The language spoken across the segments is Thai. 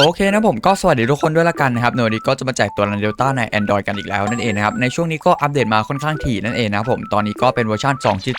โอเคนะผมก็สวัสดีทุกคนด้วยละกันนะครับในวันนี้ก็จะมาแจกตัวรันเดลต้าใน Android กันอีกแล้วนั่นเองนะครับ ในช่วงนี้ก็อัปเดตมาค่อนข้างถี่นั่นเองนะครับผม ตอนนี้ก็เป็นเวอร์ชัน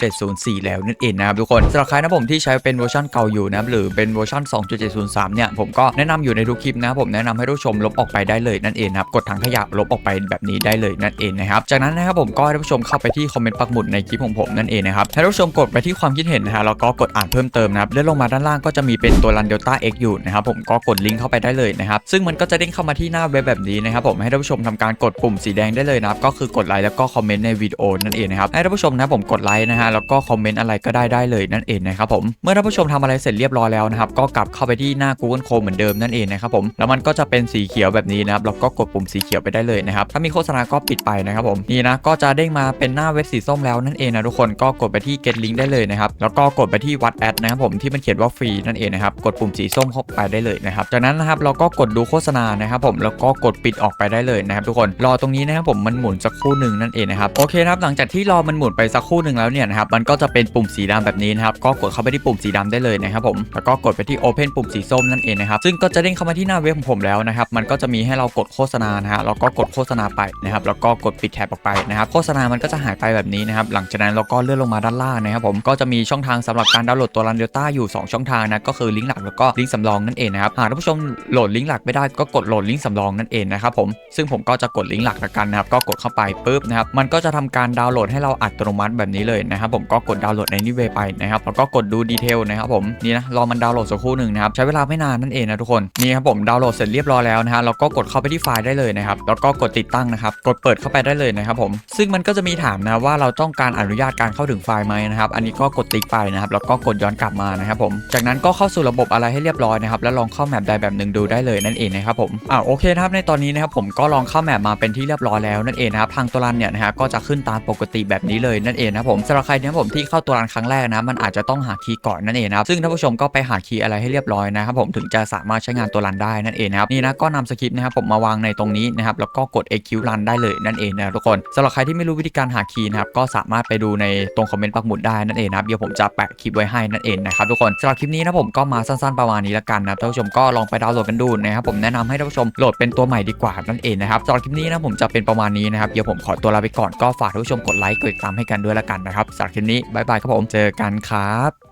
2.704 แล้วนั่นเองนะครับทุกคนสำหรับใครนะผมที่ใช้เป็นเวอร์ชันเก่าอยู่นะครับหรือเป็นเวอร์ชัน2.703 เนี่ยผมก็แนะนำอยู่ในทุกคลิปนะครับผมแนะนำให้ทุกชมลบออกไปได้เลยนั่นเองนะครับกดถังขยะลบออกไปแบบนี้ได้เลยนั่นเองนะครับจากนั้นนะครับผมก็ให้ท่านผู้ชมเข้าไปที่คอมเมนต์ปักหมุดในคลิปของผมนั่นเองนะครับให้ท่านผู้ชมกดไปที่ความคิดเห็นนะฮะแล้วก็กดอ่านเพิ่มเติมนะครับเลื่อนลงมาด้านล่างก็จะมีเป็นตัวรันเดลต้า X อยู่นะครับผมก็กดลิงก์เข้าไปได้เลยนะครับ ซึ่งมันก็จะเด้งเข้ามาที่หน้าเว็บแบบนี้นะครับผมให้ท่านผู้ชมทำการกดปุ่มสีแดงได้เลยนะครับก็คือกดไลค์แล้วก็คอมเมนต์ในวิดีโอนั่นเองนะครับให้ท่านผู้ชมนะผมกดไลค์นะฮะแล้วก็คอมเมนต์อะไรก็ได้ได้เลยนั่นเองนะครับผมเมื่อท่านผู้ชมทำอะไรเสร็จเรียบร้อยแล้วนะครับก็กลับเข้าไปที่หน้า Google Chrome เหมือนเดิมนั่นเองนะครับผมแล้วมันก็จะเป็นสีเขียวแบบนี้นะครับแล้วก็กดปุ่มสีเขียวไปได้เลยนะครับถ้ามีโฆษณาก็ปิดไปนะครับผมนี่นะก็จะเด้งมาเป็นหน้าเว็บสีส้มแล้วนั่นเองนะทุกคนก็กดไปที่ get link ได้เลยนะครับแล้วก็กดไปที่วัดแอดนะครับผมที่มันเขียนว่าฟรีนั่นเองนะครับกดปุ่มสีส้มเข้าไปได้เลยนะครับจากนั้นนะครับเราก็กดดูโฆษณานะครับผมแล้วก็กดปิดออกไปได้เลยนะครับทุกคนรอตรงนี้นะครับผมมันหมุนสักครู่หนึ่งนั่นเองนะครับโอเคครับหลังจากที่รอมันหมุนไปสักครู่หนึ่งแล้วเนี่ยนะครับมันก็จะเป็นปุ่มสีดำแบบนี้นะครับก็กดเข้าไปที่ปุ่มสีดำได้เลยนะครับผมแล้วก็กดไปที่ Open ปุ่มสีส้มนั่นเองนะครับซึ่งก็จะเด้งเข้ามาที่หน้าเว็บของผมแล้วนะครับมันก็จะมีให้เรากดโฆษณานะฮะแล้วก็กดโฆษณาไปนะครับแล้วก็กดปิดแท็บออกไปนะครับโฆษณามันก็จะหายไปแบบนี้นะครับหลังจากนั้นเราก็เลื่อนลงมาด้านล่างนะครับผมก็จะมีช่องทางสำหรับการดาวน์โหลดตัวรันเดลต้าอยู่ 2 ช่องทางนะก็คือลิงก์หลักแล้วก็ลิงก์สำรองนั่นเองนะครับหากท่านผู้ชมโหลดลิงก์หลักไม่ได้ก็กดโหลดลิงก์สำรองนั่นเองนะครับผมซึ่งผมก็จะกดลิงก์หลักละกันนะครับก็กดเข้าไปปุ๊บนะครับมันก็จะทำการดาวน์โหลดให้เราอัตโนมัติแบบนี้เลยนะครับผมก็กดดาวน์โหลดในนิเวไปนะครับแล้วก็กดดูดีเทลนะครับผมนี่นะรอมันดาวน์โหลดสักครู่หนึ่งนะครับใช้เวลาไม่นานนั่นเองนะทุกคนนี่ครับผมดาวน์โหลดเสร็จเรียบร้อยแล้วนะฮะเราก็กดเข้าไปที่ไฟล์ได้เลยนะครับแล้วก็กดติดตั้งนะครับกดเปิดเข้าไปได้เลยนะครับผมซึ่งมันก็จะมีถามนะว่าเราต้องการอนุญาตการเข้าถึงไฟล์ไหมนะครับอันนี้ก็กดติ๊กไปนะครับแล้วก็กดย้อนกลับมานะครับผมจากนั้นก็เข้าสู่ระบบอะไรให้เรียบร้อยนะครับแล้วลองเข้าแมปใดแบบหนึ่งดูได้เลยนั่นเองนะครับผมอ่าโอเคครับในตอนนี้นะครับผมก็ลองเข้าแมปมาเป็นที่เรียบร้อยแล้วนั่นเองนะครับทางตัวรันเนี่ยนะฮะก็จะขึ้นตามปกติแบบนี้เลยนั่นเองนะครับผมสำหรับใครเนี่ยผมที่เข้าตัวรันครั้งแรกนะมันอาจจะต้องหาคีย์ก่อนนั่นเองนะครับซึ่งท่านผู้ชมก็ไปหาคีย์อะไรให้เรียบร้อยนะครับผมถึงจะสามารถใช้งานตัวรันได้นั่นเองนะครับนี่นะก็นำสคริปต์นะครับผมมาวางในตรงนี้นะครับแล้วก็กด EQ run ได้เลยนั่นเองนะทุกคนสำหรับใครที่ไม่รู้วิธีการหาคีย์นะครับก็สามารถไปดูในตรงคอมเมนต์ปักหมุดได้นั่นเองนะครับเดี๋ยวผมจะแปะคลิปไว้ให้นั่นเองนะครับทุกคนสำหรับคลิปนี้นะผมก็มาสั้นๆประมาณนี้ละกันนะท่านผู้ชมก็ลองไปดาวน์โหลดกันดูนะครับผมแนะนำให้ท่านผู้ชมโหลดเป็นตัวใหม่ดีกว่านั่นเองนะครับสำหรับคลิปนี้นะผมจะเป็นประมาณนี้นะครับเดี๋ยวผมขอตัวลาไปก่อนก็ฝากท่านผู้ชมกดไลค์กดติดตามให้กันด้วยละกันนะครับสำหรับคลิปนี้บายบายครับผมเจอกันครับ